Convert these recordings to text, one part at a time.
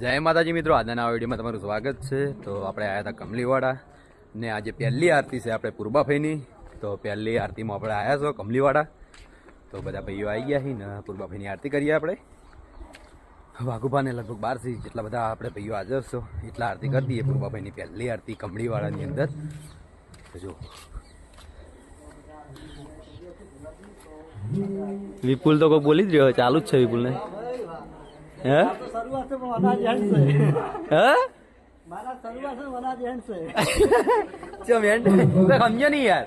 જય માતાજી મિત્રો, આજના નવા વિડીયોમાં તમારું સ્વાગત છે. તો આપણે આવ્યા હતા કમલીવાડા ને આજે પહેલી આરતી છે આપણે પૂર્બાભાઈની તો પહેલી આરતીમાં આપણે આવ્યા છો કમલીવાડા. તો બધા ભાઈઓ આવી ગયા છીએ ને પૂર્બાભાઈની આરતી કરીએ આપણે. વાઘુભાને લગભગ બારથી જેટલા બધા આપણે ભાઈઓ હાજર છો, એટલા આરતી કરી દઈએ પૂર્બાભાઈની પહેલી આરતી કમલીવાડાની અંદર. જો. વિપુલ તો કોઈ બોલી જ રહ્યો ચાલુ જ છે વિપુલને. હે? હે? સમજો નહીં યાર.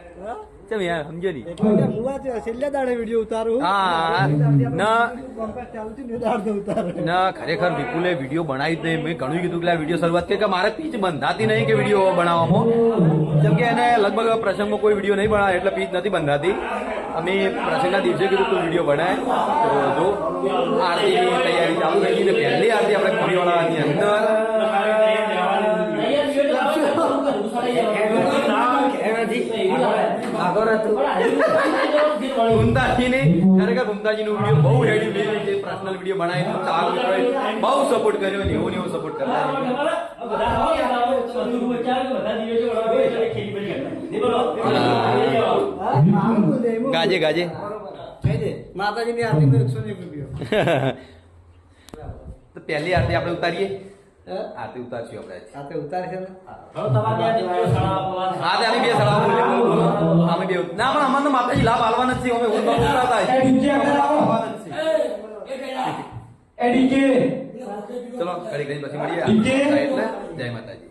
ચમ યાર સમજો નહીં. એટલે છેલ્લા દાડે વીડિયો ઉતારું હા ન કોમ્પેટ ચાલુ ને દાડે ઉતારે ના ખરેખર વિપુલે વીડિયો બનાવી જ નહીં મેં ઘણું કીધું કે આ વીડિયો શરૂઆત કરી કે મારે પીચ બંધાતી નહીં કે વીડિયો બનાવવામાં. જેમ કે એને લગભગ પ્રસંગમાં કોઈ વીડિયો નહીં બનાવે એટલે પીચ નથી બંધાતી. અમે પ્રસંગના દિવસે કીધું તું વીડિયો બનાય. તો જો આરતીની તૈયારી ચાલુ થઈ ગઈ ને પહેલી આરતી આપણે ખોડીવાળાની અંદર. ઘુમતાજીની ખરેખર ઘુમતાજીનો વીડિયો બહુ હેડી મેં જે પર્સનલ વીડિયો બનાવી તો ચાર બહુ સપોર્ટ કર્યો ને એવું ને એવું સપોર્ટ કરતા. ગાજે ગાજે. માતાજીની આરતી તો પહેલી આરતી આપણે ઉતારીએ. હે? આરતી ઉતારશું આપણે. આ તે ઉતારે છે. ને હા તે અમે બે સળા બોલો અમે બે. ના પણ અમારે તો માતાજી લાભ આલવાના જ છે. અમે ઊંઘમાં ઉતારતા ચલો ઘડી ઘડી પછી મળીએ. એટલે. જય માતાજી.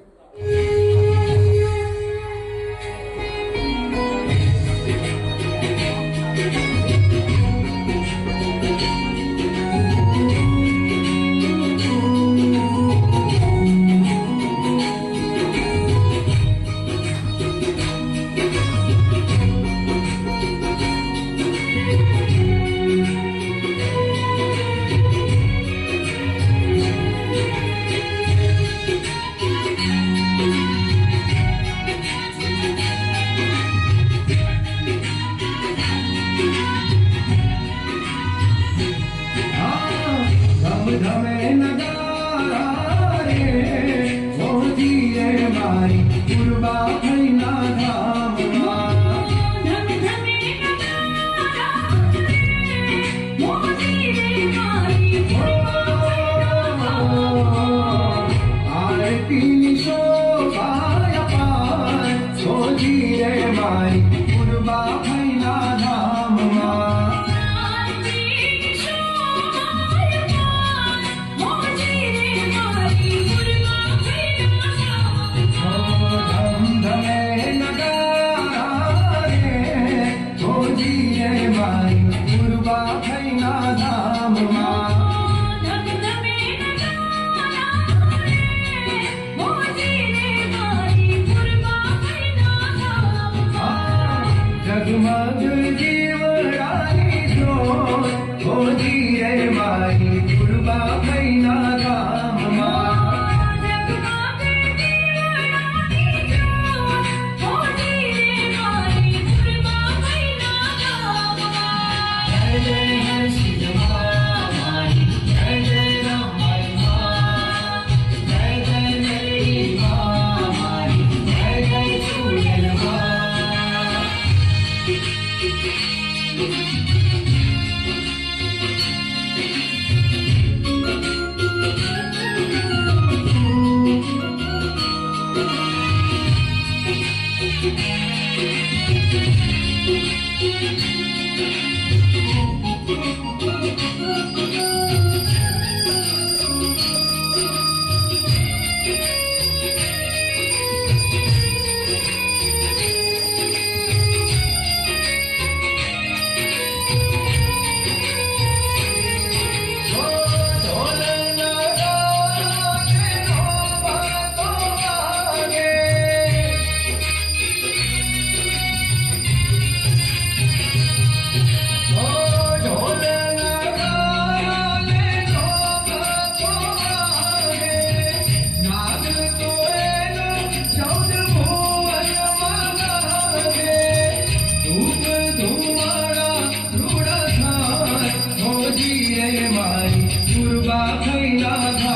बाखैना धाममा Thank you. বাধই রাধা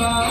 my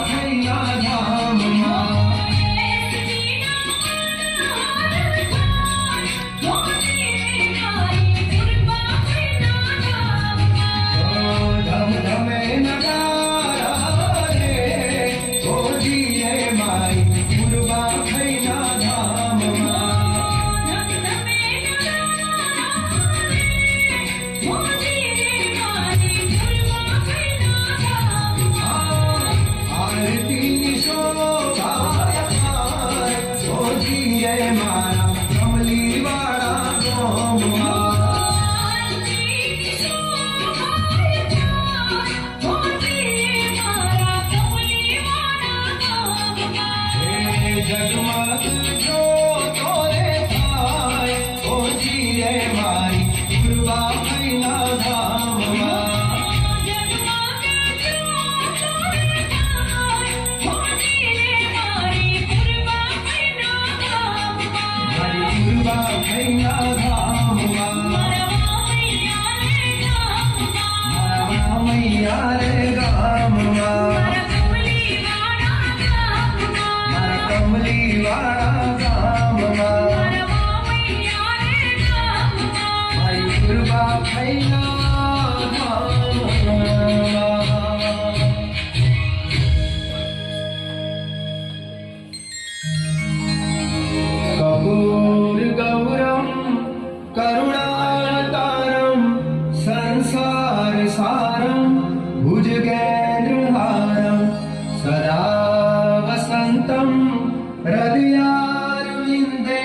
श्रीअरविन्दे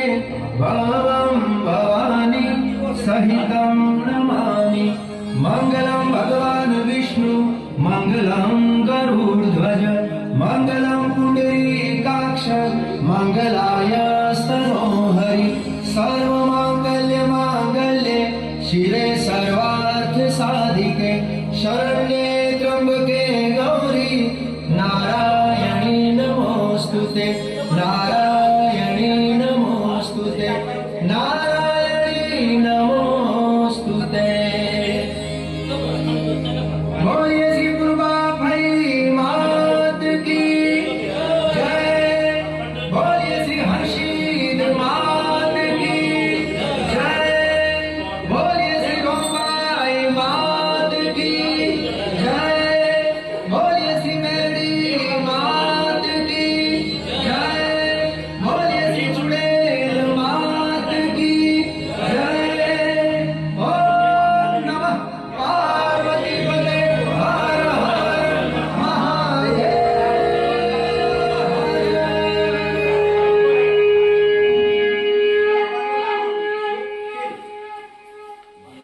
भवं भवानी सहितं नमामि मङ्गलं भगवान् विष्णु मङ्गलं गरुड्ध्वज मङ्गलं पुण्डरीकाक्ष मङ्गलाय स्तनोहरि सर्वमाङ्गल्यमाङ्गल्ये शिरे सर्वार्थसाधिके शरण्ये त्र्यम्बके गौरी नारायणी नमोऽस्तु ते नारायण